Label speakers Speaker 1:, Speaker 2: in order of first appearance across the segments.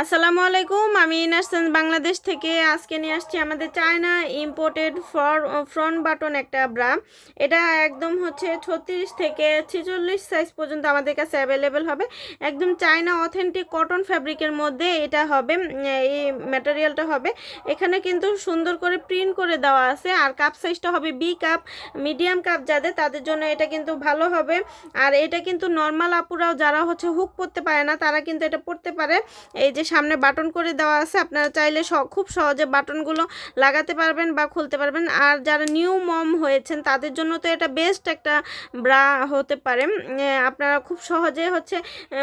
Speaker 1: আসসালামু আলাইকুম, আমি ইনারসেন্স বাংলাদেশ থেকে। আজকে নিয়ে আসছি আমাদের চায়না ইম্পোর্টেড ফ্রন্ট বাটন একটা ব্রা। এটা একদম হচ্ছে ছত্রিশ থেকে ছেচল্লিশ সাইজ পর্যন্ত আমাদের কাছে অ্যাভেলেবেল হবে। একদম চায়না অথেন্টিক কটন ফ্যাব্রিকের মধ্যে এটা হবে, এই ম্যাটেরিয়ালটা হবে। এখানে কিন্তু সুন্দর করে প্রিন্ট করে দেওয়া আছে, আর কাপ সাইজটা হবে বি কাপ, মিডিয়াম কাপ যাদের, তাদের জন্য এটা কিন্তু ভালো হবে। আর এটা কিন্তু নর্মাল আপুরাও, যারা হচ্ছে হুক পরতে পারে না, তারা কিন্তু এটা পরতে পারে। এই যে সামনে বাটন করে দেওয়া আছে, আপনারা চাইলে খুব সহজে বাটনগুলো লাগাতে পারবেন বা খুলতে পারবেন। আর যারা নিউ মম হয়েছেন, তাদের জন্য তো এটা বেস্ট একটা ব্রা হতে পারে। আপনারা খুব সহজে হচ্ছে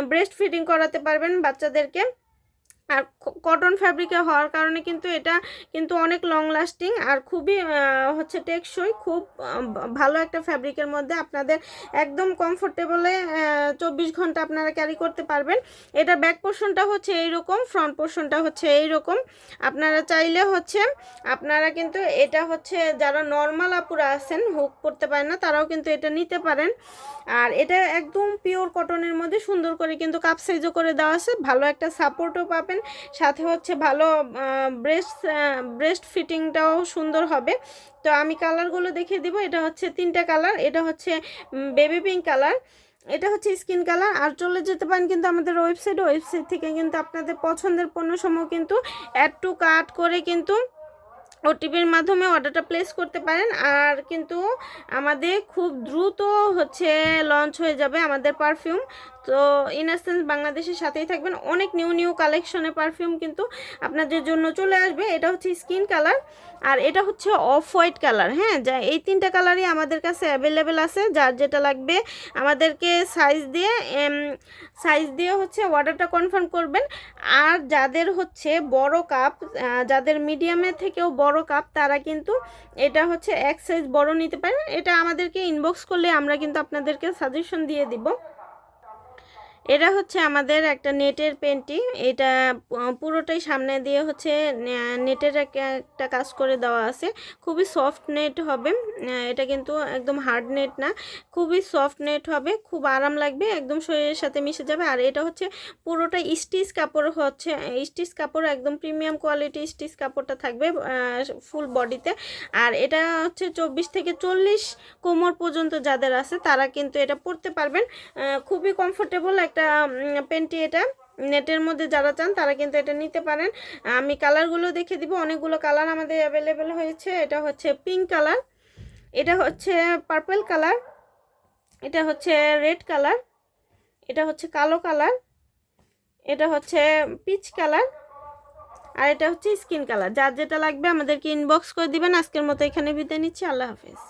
Speaker 1: ব্রেস্ট ফিডিং করাতে পারবেন বাচ্চাদেরকে। আর কটন ফ্যাব্রিকে হওয়ার কারণে কিন্তু এটা কিন্তু অনেক লং লাস্টিং আর খুবই হচ্ছে টেকসই, খুব ভালো একটা ফ্যাব্রিকের মধ্যে আপনাদের একদম কমফোর্টেবলে চব্বিশ ঘণ্টা আপনারা ক্যারি করতে পারবেন। এটা ব্যাক পোর্শনটা হচ্ছে এইরকম ফ্রন্ট পোর্শনটা হচ্ছে এইরকম। আপনারা চাইলে হচ্ছে, আপনারা কিন্তু এটা হচ্ছে যারা নর্মাল আপুরা আছেন হুক করতে পারেন না, তারাও কিন্তু এটা নিতে পারেন। আর এটা একদম পিওর কটনের মধ্যে সুন্দর করে কিন্তু কাপ সাইজও করে দেওয়া আছে, ভালো একটা সাপোর্টও পাবেন। সাথে হচ্ছে ভালো ব্রেস্ট ব্রেস্ট ফিটিংটাও সুন্দর হবে। তো আমি কালারগুলো দেখে দিব। এটা হচ্ছে তিনটা কালার এটা হচ্ছে বেবি পিঙ্ক কালার এটা হচ্ছে স্কিন কালার আর চলে যেতে পারেন কিন্তু আমাদের ওয়েবসাইট ওয়েবসাইট থেকে কিন্তু আপনাদের পছন্দের পণ্যসমূহ কিন্তু অ্যাড টু কাট করে কিন্তু ওটিপির মাধ্যমে অর্ডারটা প্লেস করতে পারেন। আর কিন্তু আমাদের খুব দ্রুত হচ্ছে লঞ্চ হয়ে যাবে আমাদের পারফিউম তো ইনারসেন্স বাংলাদেশের সাথেই থাকবেন। অনেক নিউ নিউ কালেকশনের পারফিউম কিন্তু আপনাদের জন্য চলে আসবে। এটা হচ্ছে স্কিন কালার আর এটা হচ্ছে অফ হোয়াইট কালার হ্যাঁ? যা এই তিনটা কালারই আমাদের কাছে অ্যাভেলেবেল আছে। যার যেটা লাগবে আমাদেরকে সাইজ দিয়ে সাইজ দিয়ে হচ্ছে অর্ডারটা কনফার্ম করবেন। আর যাদের হচ্ছে বড় কাপ যাদের মিডিয়ামের থেকেও বড় কাপ তারা কিন্তু এটা হচ্ছে এক সাইজ বড় নিতে পারেন এটা আমাদেরকে ইনবক্স করলে আমরা কিন্তু আপনাদেরকে সাজেশন দিয়ে দিব। এটা হচ্ছে আমাদের একটা নেটের পেন্টিং। এটা পুরোটাই সামনে দিয়ে হচ্ছে নেটের এক- একটা কাজ করে দেওয়া আছে। খুবই সফট নেট হবে। এটা কিন্তু একদম হার্ড নেট না। খুবই সফট নেট হবে। খুব আরাম লাগবে। একদম শরীরের সাথে মিশে যাবে। আর এটা হচ্ছে পুরোটা স্টিচ কাপড় হচ্ছে। স্টিচ কাপড় একদম প্রিমিয়াম কোয়ালিটি স্টিচ কাপড়টা থাকবে ফুল বডিতে। আর এটা হচ্ছে চব্বিশ থেকে চল্লিশ কোমর পর্যন্ত যাদের আছে, তারা কিন্তু এটা পরতে পারবেন। খুবই কমফোর্টেবল একটা পেন্টি এটা, নেটের মধ্যে যারা চান তারা কিন্তু এটা নিতে পারেন। আমি কালারগুলো দেখে দিব, অনেকগুলো কালার আমাদের অ্যাভেলেবেল হয়েছে। এটা হচ্ছে পিঙ্ক কালার, এটা হচ্ছে পার্পল কালার, এটা হচ্ছে রেড কালার, এটা হচ্ছে কালো কালার, এটা হচ্ছে পিচ কালার, আর এটা হচ্ছে স্কিন কালার। যার যেটা লাগবে আমাদেরকে ইনবক্স করে দিবেন। আজকের মতো এখানে বিদায় নিচ্ছি। আল্লাহ হাফেজ।